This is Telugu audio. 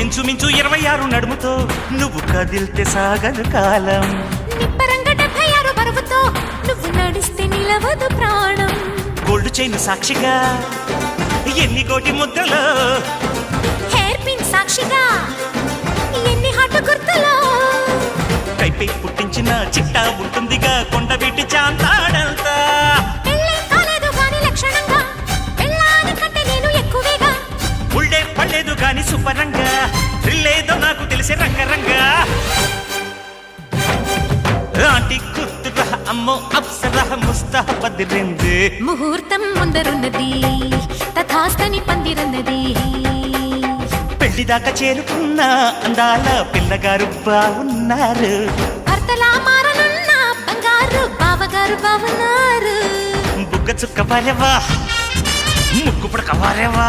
ఇంచుమించు ఇరవై ఆరు నడుముతో నువ్వు కదిల్తే సాగదు కాలం. నిప్పరంగ డెబ్బై ఆరు బరువుతో నువ్వు నడిస్తే నిలవదు ప్రాణం. గోల్డ్ చైన్ సాక్షిగా ఎన్ని కోటి ముద్రలో హెయిర్ పిన్ సాక్షిగా ఎన్ని హాటు గుర్తులో కైపై పుట్టించిన చిట్టా ఉంటుందిగా కొండ వీటి చాంతాడంతా సుపరంగా థ్రిల్లేదో నాకు తెలిసే రంగరంగా ఆంటీ కూతురా అమ్మో అప్సరా ముస్తా బదిరింది ముహూర్తం ముందరున్నది తథాస్తని పందిరన్నది. పెళ్ళిదాకా చేరుకున్న అందాల పిల్లగారు బాగున్నారు భర్తలా మారనున్న బంగారు బావగారు బావున్నారు. బుగ్గ చుక్క వారేవా? ముక్కు పుడక బారెవా